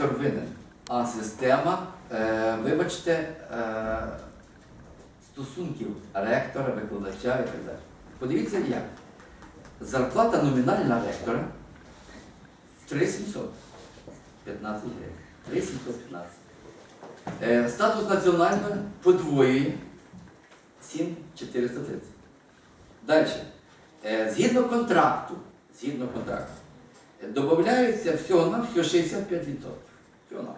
ректор винен, а система, е, вибачте, е, стосунків ректора, викладача і так далі. Подивіться як. Зарплата номінальна ректора 3700. 15 гривень. 3715. Е, статус національного подвоює 7430. Далі. Е, згідно контракту, згідно контракту, додається всього на всього 65%. Всього на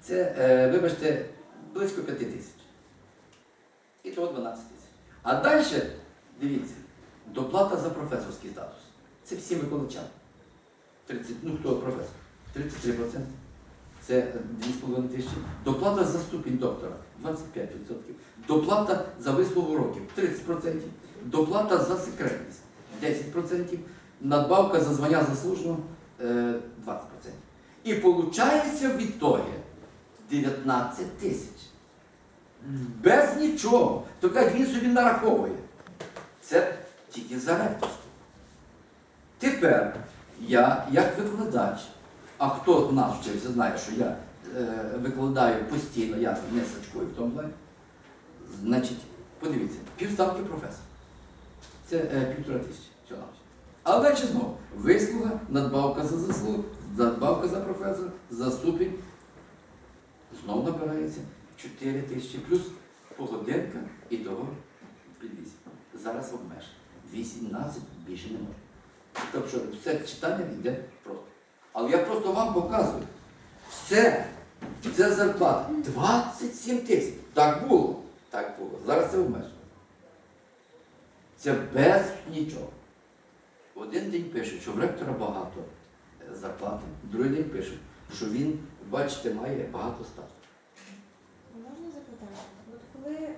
Це, е, вибачте, близько 5 тисяч. І того 12 тисяч. А далі, дивіться, доплата за професорський статус. Це всім викладачам. 30, ну хто професор? 33%. Це 2,5 тисячі. Доплата за ступінь доктора 25%. Доплата за вислугу років 30%. Доплата за секретність 10%. Надбавка за звання заслуженого е, 20%. І виходить в ітогі 19 тисяч. Без нічого. То кажуть, він собі нараховує. Це тільки за ректорство. Тепер я, як викладач, а хто в нас вчився, знає, що я е, викладаю постійно, я не сачкую в тому плані. Значить, подивіться, півставки професор. Це е, півтора тисячі. Але знову вислуга, надбавка за заслугу, надбавка за професора, за ступінь. Знову набирається 4 тисячі плюс погодинка і того підвіз. Зараз обмежено. 18 більше не може. Тобто все читання йде просто. Але я просто вам показую. Все, це зарплата 27 тисяч. Так було. Так було. Зараз це обмежено. Це без нічого. Один день пишуть, що в ректора багато зарплати, другий день пишуть, що він, бачите, має багато статків. Можна запитати? От коли е,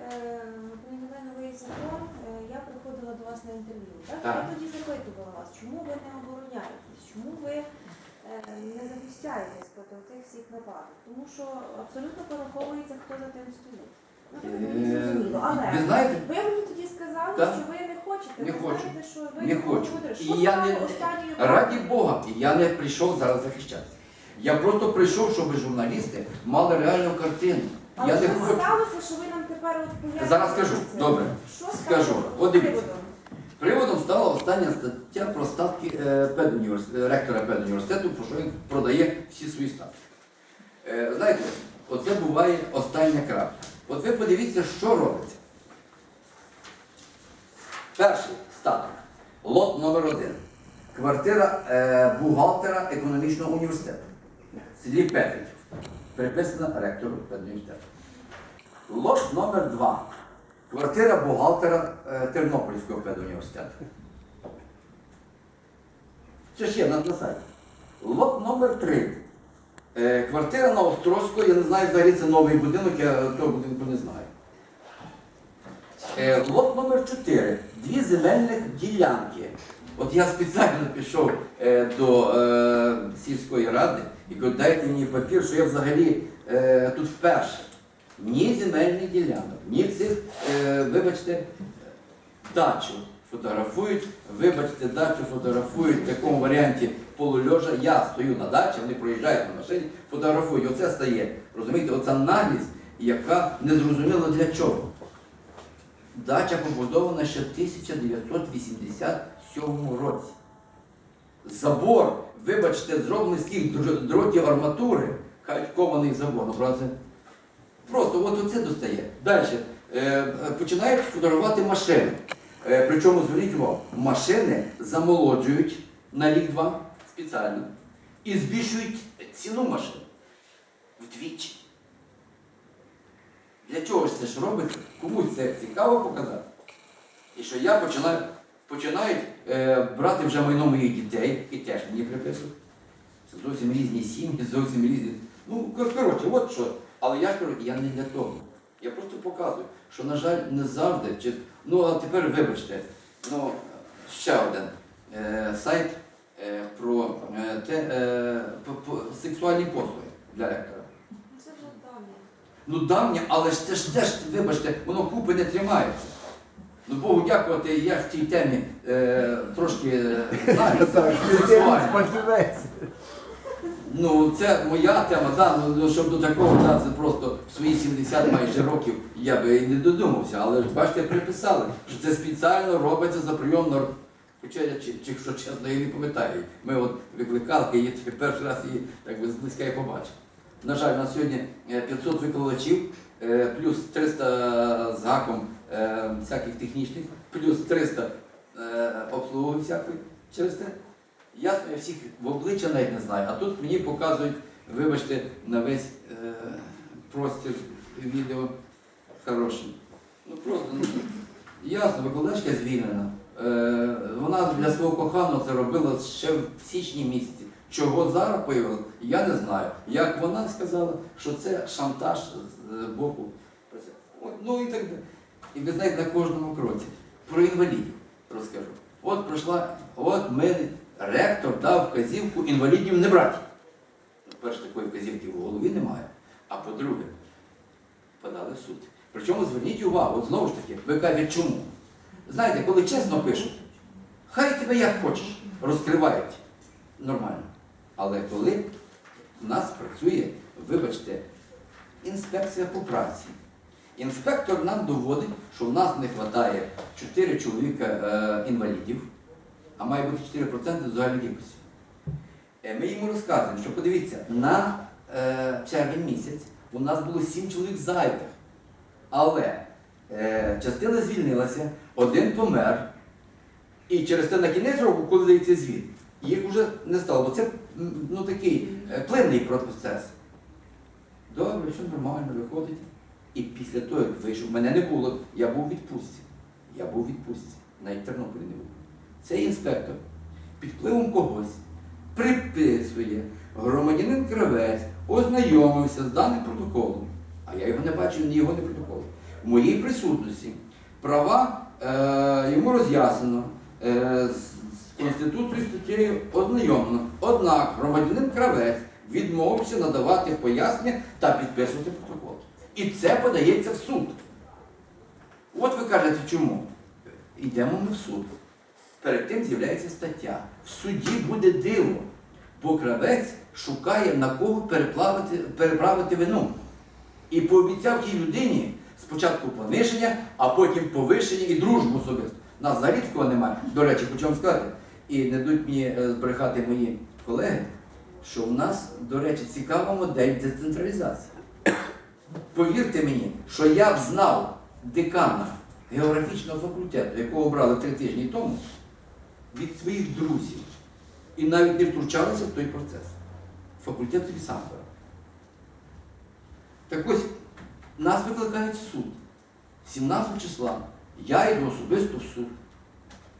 прийняли новий закон, е, я приходила до вас на інтерв'ю. Так? Так. Я тоді запитувала вас, чому ви не обороняєтесь, чому ви е, не захищаєтесь проти тих всіх нападок? Тому що абсолютно пораховується, хто за тим стоїть. Е, зрозуміло. Але Ви знаєте, ви мені тоді сказали, Так. що ви не хочете. Не ви хочу. знаєте, що ви Не хочу. будете. І Що я не- останньою раді? Бога, я не прийшов зараз захищатися. Я просто прийшов, щоб журналісти мали реальну картину. Але Я не що хочу. сталося, що ви нам тепер от пояснюєте Зараз скажу. це? Добре. Що Скажу. От дивіться. приводом? Приводом стала остання стаття про статки е, педуніверс- е, ректора педуніверситету, про що він продає всі свої статки. Е, знаєте, оце буває остання крапка. От ви подивіться, що робиться. Перший статок. Лот номер один. Квартира е, бухгалтера економічного університету. В селі Петрів. Приписана ректору педуніверситету. Лот номер два. Квартира бухгалтера е, Тернопільського педуніверситету. Ж є на, на сайті. Лот номер 3. Е, квартира на Острозьку, я не знаю, взагалі це новий будинок, я того будинку не знаю. Е, лот номер 4. Дві земельних ділянки. От я спеціально пішов е, до сільської ради і кажу, дайте мені папір, що я взагалі тут вперше. Ні земельних ділянок, ні цих, вибачте, дачу фотографують, вибачте, дачу фотографують в такому варіанті полульожа. Я стою на дачі, вони проїжджають на машині, фотографують. Оце стає. Розумієте, оця наглість, яка не зрозуміла для чого. Дача побудована ще в 1987 році. Забор, вибачте, зроблений з др- дротів арматури, кований забор. Ну, правда, Просто от оце достає. Далі. Е, починають фотографувати машини. Е, причому зверніть увагу, машини замолоджують на рік-два спеціально і збільшують ціну машин вдвічі. Для чого ж це ж робиться? Комусь це цікаво показати. І що я починаю, починають е, брати вже майно моїх дітей і теж мені приписують. Це зовсім різні сім'ї, зовсім різні. Ну, коротше, от що. Але я ж кажу, я не для того. Я просто показую, що, на жаль, не завжди. Чи... Ну, а тепер вибачте, ну, ще один е, сайт е, про е, те, е, по- по- сексуальні послуги для ректора. Це вже давно. Ну давнє, але ж це ж теж, вибачте, воно купи не тримається. Ну Богу дякувати, я в цій темі е, трошки е, знаю сексуально. Ну, це моя тема, да, ну, ну, щоб до такого да, це просто в свої 70 майже років я би і не додумався, але ж бачите, приписали, що це спеціально робиться за прийом норм. Хоча я, чи, чи, якщо чесно, я не пам'ятаю. Ми от викликали, я перший раз її так би зблизька і побачив. На жаль, у нас сьогодні е, 500 викладачів, е, плюс 300 з гаком е, всяких технічних, плюс 300 е, обслуги всякої через те. Я всіх в обличчя навіть не знаю, а тут мені показують, вибачте, на весь е, простір відео хороший. Ну просто ну, ясно, викладачка звільнена. Е, вона для свого коханого це робила ще в січні місяці. Чого зараз появилось, я не знаю. Як вона сказала, що це шантаж з е, боку. Ну і так далі. І ви знаєте, на кожному кроці. Про інвалідів розкажу. От прийшла, от ми, ректор дав вказівку інвалідів не брати. Ну, перше, такої вказівки в голові немає. А по-друге, подали в суд. Причому зверніть увагу, от знову ж таки, ви кажете, чому? Знаєте, коли чесно пишуть, хай тебе як хочеш, розкривають нормально. Але коли в нас працює, вибачте, інспекція по праці. Інспектор нам доводить, що в нас не вистачає 4 чоловіка е, а має бути 4% до загальної кількості. Е, Ми йому розказуємо, що подивіться, на е, червень місяць у нас було 7 чоловік зайвих. Але е, частина звільнилася, один помер. І через це на кінець року, коли дається звіт, їх вже не стало. Бо це ну, такий е, плинний процес. Добре, все нормально, виходить. І після того, як вийшов, мене не було, я був у відпустці. Я був у відпустці, навіть Тернополі не був. Цей інспектор під впливом когось приписує, громадянин кравець ознайомився з даним протоколом, а я його не бачив, ні його, ні протоколу. В моїй присутності права е, йому роз'яснено, е, Конституцією статтею ознайомлено. Однак громадянин кравець відмовився надавати пояснення та підписувати протокол. І це подається в суд. От ви кажете, чому? Йдемо ми в суд. Перед тим з'являється стаття. В суді буде диво, бо кравець шукає на кого переплавити, переправити вину. І пообіцяв тій людині спочатку пониження, а потім повишення і дружбу особисто. Нас взагалі такого немає. До речі, хочу вам сказати, і не дадуть мені е, збрехати мої колеги, що в нас, до речі, цікава модель децентралізації. Повірте мені, що я б знав декана географічного факультету, якого обрали три тижні тому, від своїх друзів. І навіть не втручалися в той процес. Факультет собі сам брав. Так ось нас викликають в суд. 17 числа. Я йду особисто в суд.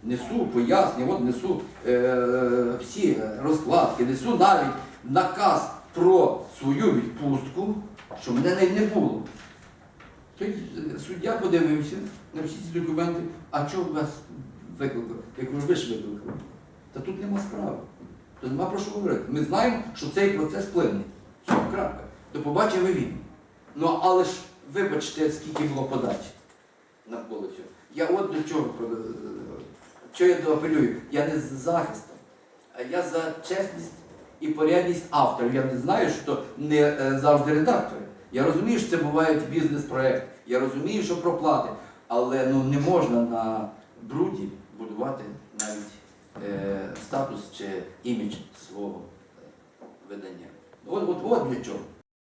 Несу пояснення, от несу е, всі розкладки, несу навіть наказ про свою відпустку, що мене навіть не було. Е, суддя подивився на всі ці документи, а чого у вас викликали? Я кажу, ви ж викликали. Та тут нема справи. То нема про що говорити. Ми знаємо, що цей процес плинний. Все, крапка. До побачення ви вільні. Ну, але ж вибачте, скільки було подач навколо цього. Я от до чого що я апелюю? Я не за захистом, а я за чесність і порядність авторів. Я не знаю, що не е, завжди редактори. Я розумію, що це бувають бізнес-проекти, я розумію, що проплати, але ну, не можна на бруді будувати навіть е, статус чи імідж свого е, видання. От, от, от для чого.